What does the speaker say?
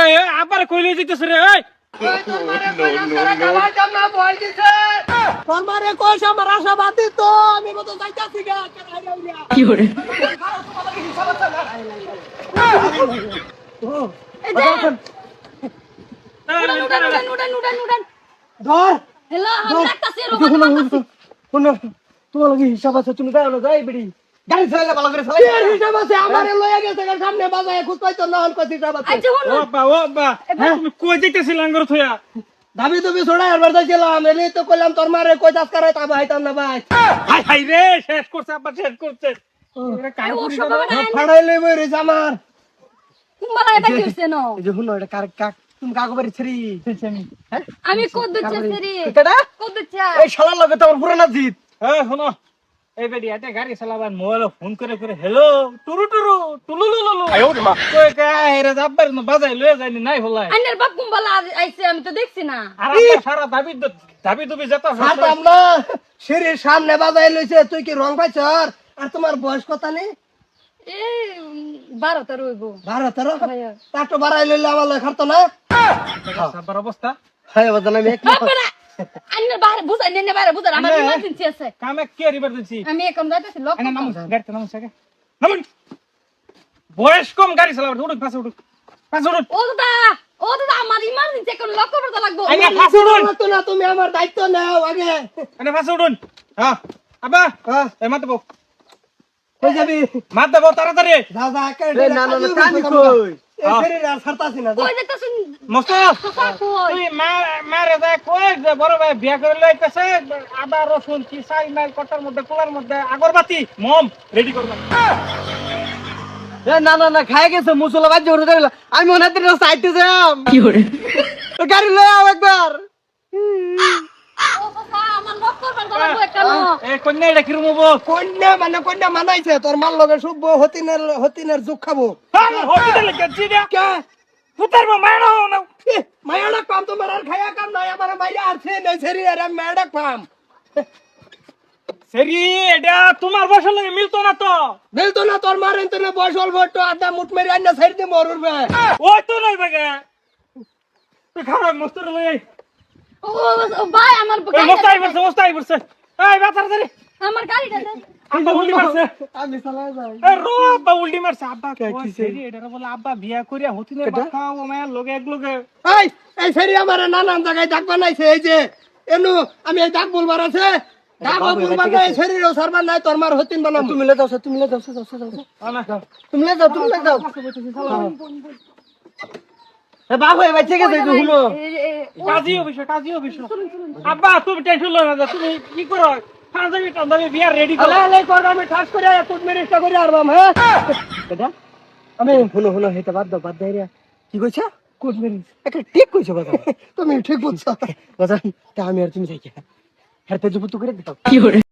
এই আবার কইলে যেতেছ রে এই। তোমার হিসাব আছে তুমি যাও না যাই বেড়ি গাড়ি চালালে ভালো করে চালাই এর হিসাব আছে? আমারে লইয়া গেছে গাড়ি সামনে বাজায় খুঁজ পাইতো না হন কত হিসাব আছে। আচ্ছা ও বা ও বা তুমি কই যাইতেছিল আঙ্গুর থইয়া? দাবি তুমি ছড়াই আর বাজাইছিলাম এলি তো কইলাম তোর মারে কই চাষ করাই তা ভাইতাম না ভাই। হাই হাই রে শেষ করছে আবার শেষ করছে। এরা কাম ও করি সব না। বাবা ফাড়াই লই বই রইছে আমার এটা কি হইছে ন? এই যে শুনো এটা কার কাক তুমি কাকু বাড়ি ছিড়ি হ্যাঁ? আমি কত দিচ্ছি সেরি কেডা? কত দিচ্ছি এই শালার লগে তো আমার পুরানা জিত এই শোনো। এই বেডি এটা গাড়ি চালাবার মোবাইল ফোন করে করে হ্যালো টুরু টুরু টুলু লু লু আয়ো মা। কই কা হেরে যাবার না বাজাই লয়ে যায়নি নাই হলাই। আইনের বাপ কুম্বালা আইছে আমি তো দেখছি না। আর সারা দাবি দ- দাবি দুবি যেত হাতাম না সিঁড়ির সামনে বাজাই লইছে তুই কি রং পাইছ? আর তোমার বয়স কত নেই এই বারো তেরো হইব। বারো তেরো? ভাইয়া। তার তো বাড়াই লইলে আমার লয় খাতো না। অবস্থা। হ্যাঁ এক বাপরা বাইরে বুঝাই নেনে বাইরে বুঝাই আমার ইমার্জেন্সি আছে কামে কে আমি একম যাইতেছি লোক এনে নামুন গাড়িতে নামুন সাকে নামুন বয়স কম গাড়ি চালাবার উঠুক পাশে উঠুক পাশে উঠুক ও দাদা ও দাদা আমার ইমার্জেন্সি এখন লক্ষ্য করতে লাগবো আইনে পাশে উঠুন তো না তুমি আমার দায়িত্ব নাও আগে এনে পাশে উঠুন হ্যাঁ আবা হ্যাঁ এই মাত দেবো কই যাবি মাত দেবো তাড়াতাড়ি না, না, না, কই? আদা রসুন কি সাই মাইল কটার মধ্যে কোলার মধ্যে আগরবাতি মম রেডি করবেন না না না খাই গেছে মুসলা বাজ্য করে দেখল আমি মনে হয় সাইডে যাম। কি করে গাড়ি লয়ে আও একবার। কন্যা এটা কিরম কন্যা মানে কন্যা মানাইছে তোর মার লগে শুকবো হতিনের হতিনের যুগ খাব। কে পুতার মা মায়ের হও না এ, মায়াডা কাম তোমার আর খায়া কাম নাই আমার মাইয়া আছে নাই সেরি আর আমি মায়াডা কাম সেরি এটা তোমার বয়সের লাগে মিলতো না তো বলতো না তোর মার এনতো না অল্প একটু আধা মুঠ মেরে আন্না সাইড দিয়ে মরুর বে ওই তো নই বাগে তুই খারাপ মস্ত লই ও ভাই আমার এই মস্ত আই পড়ছে মস্ত এই বাতার ধরে আমার গাড়িটা আব্বা উল্টি মারছে। আমি চালাই যাই। এই রো আব্বা উল্টি মারছে। আব্বা কে, কই কিসে? সেরি এটা বলে আব্বা বিয়া করিয়া হতিনে বাবা ও মায়ের লগে এক লগে। এই এই সেরি আমার নানান জায়গায় দাগ বানাইছে এই যে এনু আমি এই দাগ বলবার আছে। দাগ বলবার নাই শরীর সারবার নাই তোর মার হতিন বানাম। তুমি লে যাও তুমি লে যাও যাও যাও। তুমি লে যাও তুমি লে যাও। এ বাবু এ এ- এ- কাজী অফিসে কাজী অফিসে আব্বা তুমি টেনশন লো না তুমি কি করো? পাঞ্জাবি টাঞ্জাবি বিয়া রেডি করো আলে আলে কর আমি ঠাস করে কুট মেরিস্টা করে আরবাম হ্যাঁ এটা আমি হুনো হুনো হেতে বাদ দাও বাদ দাও রে কি কইছা কুট মেরিস একটা ঠিক কইছো বাবা তুমি ঠিক বুঝছ বাজান তা আমি আর তুমি যাই হ্যাঁ তেজপুর তো করে দিতাম কি করে